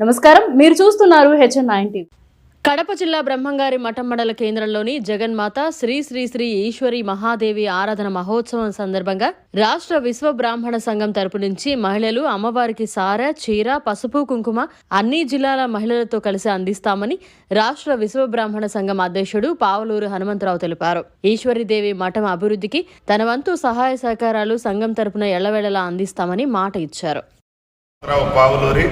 నమస్కారం. మీరు చూస్తున్నారు హెచ్ఎన్ నైన్ టీవీ. కడప జిల్లా బ్రహ్మంగారి మఠం మండల కేంద్రంలోని జగన్మాత శ్రీ శ్రీ శ్రీ ఈశ్వరి మహాదేవి ఆరాధన మహోత్సవం సందర్భంగా రాష్ట్ర విశ్వ బ్రాహ్మణ సంఘం తరపు నుంచి మహిళలు అమ్మవారికి సార చీర పసుపు కుంకుమ అన్ని జిల్లాల మహిళలతో కలిసి అందిస్తామని రాష్ట్ర విశ్వ బ్రాహ్మణ సంఘం అధ్యక్షుడు పావలూరు హనుమంతరావు తెలిపారు. ఈశ్వరీదేవి మఠం అభివృద్ధికి తన వంతు సహాయ సహకారాలు సంఘం తరపున ఎళ్ళవేళలా అందిస్తామని మాట ఇచ్చారు. పావులూరి.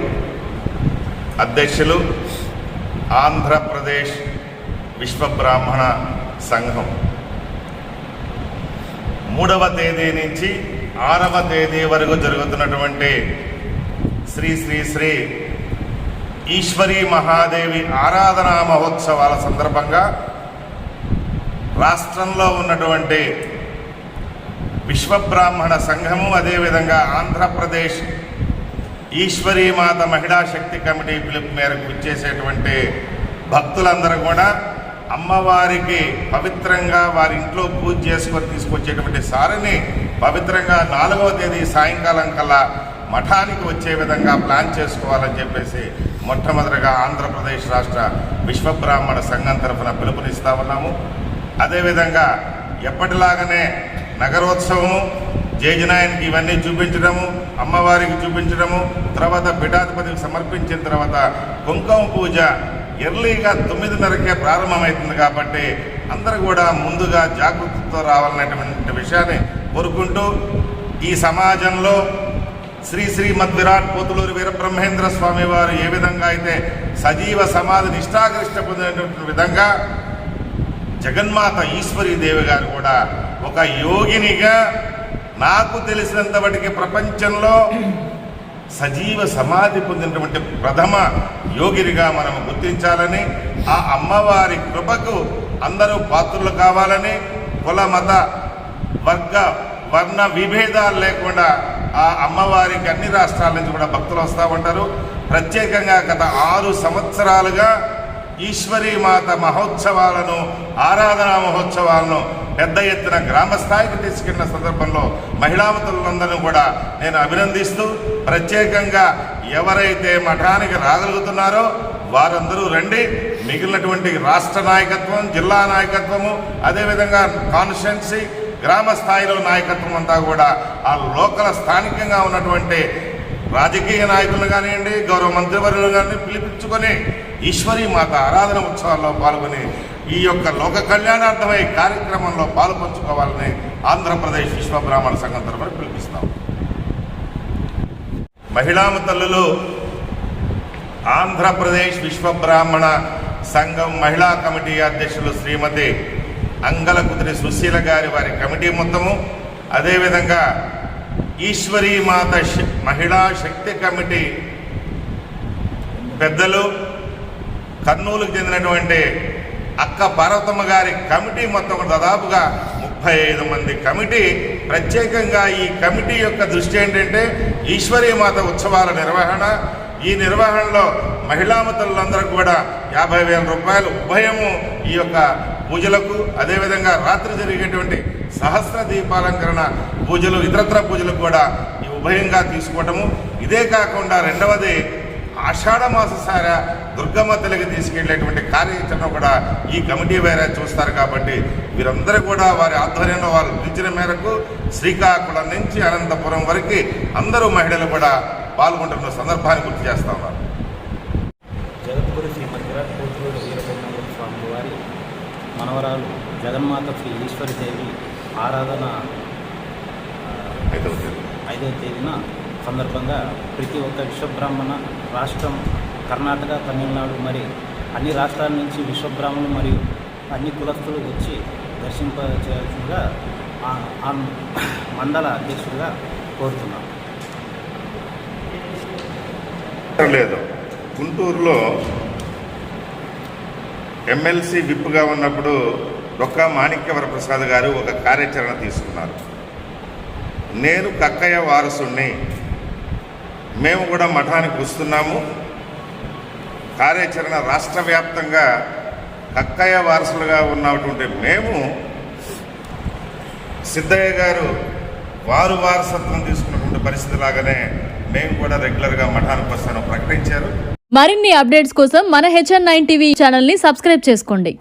అధ్యక్షులు ఆంధ్రప్రదేశ్ విశ్వబ్రాహ్మణ సంఘం. మూడవ తేదీ నుంచి ఆరవ తేదీ వరకు జరుగుతున్నటువంటి శ్రీ శ్రీ శ్రీ ఈశ్వరీ మహాదేవి ఆరాధనా మహోత్సవాల సందర్భంగా రాష్ట్రంలో ఉన్నటువంటి విశ్వబ్రాహ్మణ సంఘము అదేవిధంగా ఆంధ్రప్రదేశ్ ఈశ్వరీమాత మహిళా శక్తి కమిటీ పిలుపు మేరకు ఇచ్చేసేటువంటి భక్తులందరూ కూడా అమ్మవారికి పవిత్రంగా వారి ఇంట్లో పూజ చేసుకొని తీసుకొచ్చేటువంటి సారిని పవిత్రంగా నాలుగవ తేదీ సాయంకాలం కల్లా మఠానికి వచ్చే విధంగా ప్లాన్ చేసుకోవాలని చెప్పేసి మొట్టమొదటిగా ఆంధ్రప్రదేశ్ రాష్ట్ర విశ్వబ్రాహ్మణ సంఘం తరఫున పిలుపునిస్తా ఉన్నాము. అదేవిధంగా ఎప్పటిలాగానే నగరోత్సవము జేజనాయనికి ఇవన్నీ చూపించడము అమ్మవారికి చూపించడము తర్వాత పీఠాధిపతికి సమర్పించిన తర్వాత కుంకుమ పూజ ఎర్లీగా తొమ్మిదిన్నరకే ప్రారంభమవుతుంది కాబట్టి అందరూ కూడా ముందుగా జాగ్రత్తతో రావాలనేటువంటి విషయాన్ని కోరుకుంటూ ఈ సమాజంలో శ్రీ శ్రీ మద్విరాట్ పోతులూరు వీరబ్రహ్మేంద్ర స్వామి వారు ఏ విధంగా అయితే సజీవ సమాధి నిష్ఠాగరిష్ట పొందినటువంటి విధంగా జగన్మాత ఈశ్వరీదేవి గారు కూడా ఒక యోగినిగా నాకు తెలిసినంత మటుకి ప్రపంచంలో సజీవ సమాధి పొందినటువంటి ప్రథమ యోగినిగా మనం గుర్తించాలని ఆ అమ్మవారి కృపకు అందరూ పాత్రులు కావాలని కుల మత వర్గ వర్ణ విభేదాలు లేకుండా ఆ అమ్మవారికి అన్ని రాష్ట్రాల నుంచి కూడా భక్తులు వస్తూ ఉంటారు. ప్రత్యేకంగా గత ఆరు సంవత్సరాలుగా ఈశ్వరీ మాత మహోత్సవాలను ఆరాధనా మహోత్సవాలను పెద్ద ఎత్తున గ్రామ స్థాయికి తీసుకెళ్ళిన సందర్భంలో మహిళామతులందరినీ కూడా నేను అభినందిస్తూ ప్రత్యేకంగా ఎవరైతే మఠానికి రాగలుగుతున్నారో వారందరూ రండి. మిగిలినటువంటి రాష్ట్ర నాయకత్వం జిల్లా నాయకత్వము అదేవిధంగా కాన్స్టిట్యున్సీ గ్రామ స్థాయిలో నాయకత్వం అంతా కూడా ఆ లోకల్ స్థానికంగా ఉన్నటువంటి రాజకీయ నాయకులను కానివ్వండి గౌరవ మంత్రివర్యులు కానీ పిలిపించుకొని ఈశ్వరీ మాత ఆరాధన ఉత్సవాల్లో పాల్గొని ఈ యొక్క లోక కళ్యాణార్థమై కార్యక్రమంలో పాల్పంచుకోవాలని ఆంధ్రప్రదేశ్ విశ్వ బ్రాహ్మణ సంఘం తరఫున పిలిపిస్తాం. మహిళా తల్లులు ఆంధ్రప్రదేశ్ విశ్వ బ్రాహ్మణ సంఘం మహిళా కమిటీ అధ్యక్షులు శ్రీమతి అంగలకుదిరి సుశీల గారి వారి కమిటీ మొత్తము. అదేవిధంగా ఈశ్వరీ మాత శ- మహిళా శక్తి కమిటీ పెద్దలు కర్నూలుకు చెందినటువంటి అక్క పార్వతమ్మ గారి కమిటీ మొత్తం దాదాపుగా ముప్పై ఐదు మంది కమిటీ. ప్రత్యేకంగా ఈ కమిటీ యొక్క దృష్టి ఏంటంటే ఈశ్వరీమాత ఉత్సవాల నిర్వహణ. ఈ నిర్వహణలో మహిళామతులందరూ కూడా యాభై వేల రూపాయలు ఉభయము ఈ యొక్క పూజలకు అదేవిధంగా రాత్రి జరిగేటువంటి సహస్ర దీపాలంకరణ పూజలు ఇతరత్ర పూజలకు కూడా ఈ ఉభయంగా తీసుకోవటము. ఇదే కాకుండా రెండవది ఆషాఢ మాససార దుర్గమ్మ తల్లికి తీసుకెళ్ళేటువంటి కార్యాచరణ కూడా ఈ కమిటీ వేరే చూస్తారు కాబట్టి వీరందరూ కూడా వారి ఆధ్వర్యంలో వారు పిలిచిన మేరకు శ్రీకాకుళం నుంచి అనంతపురం వరకు అందరూ మహిళలు కూడా పాల్గొంటున్న సందర్భాన్ని గుర్తు చేస్తా ఉన్నారు జగద్గురు శ్రీ మధ్యరాజ్ పోతులూరు వీరబ్రహ్మేంద్ర స్వామి వారి మనవరాలు జగన్మాత శ్రీ ఈశ్వరిదేవి ఆరాధన ఆ, అయితే ఉంది. ఐదవ తేదీన సందర్భంగా ప్రతి ఒక్క విశ్వబ్రాహ్మణ రాష్ట్రం కర్ణాటక తమిళనాడు మరి అన్ని రాష్ట్రాల నుంచి విశ్వబ్రాహ్మణులు మరియు అన్ని కులస్తులు వచ్చి దర్శింప చేయాల్సిందిగా ఆ- మండల అధ్యక్షుడిగా కోరుతున్నాను లేదు. గుంటూరులో ఎమ్మెల్సీ విప్గా ఉన్నప్పుడు డొక్కా మాణిక్యవరప్రసాద్ గారు ఒక కార్యాచరణ తీసుకున్నారు. నేను కక్కయ్య వారసుణ్ణి మేము కూడా మఠానికి వస్తున్నాము. కార్యాచరణ రాష్ట్ర వ్యాప్తంగా కక్కయ్య వారసులుగా ఉన్నటువంటి మేము సిద్ధయ్య గారు వారు వారసత్వం తీసుకున్నటువంటి పరిస్థితి లాగానే మేము కూడా రెగ్యులర్గా మఠానికి వస్తాను ప్రకటించారు. మరిన్ని అప్డేట్స్ కోసం మన హెచ్ఎన్ నైన్ టీవీ ఛానల్ని సబ్స్క్రైబ్ చేసుకోండి.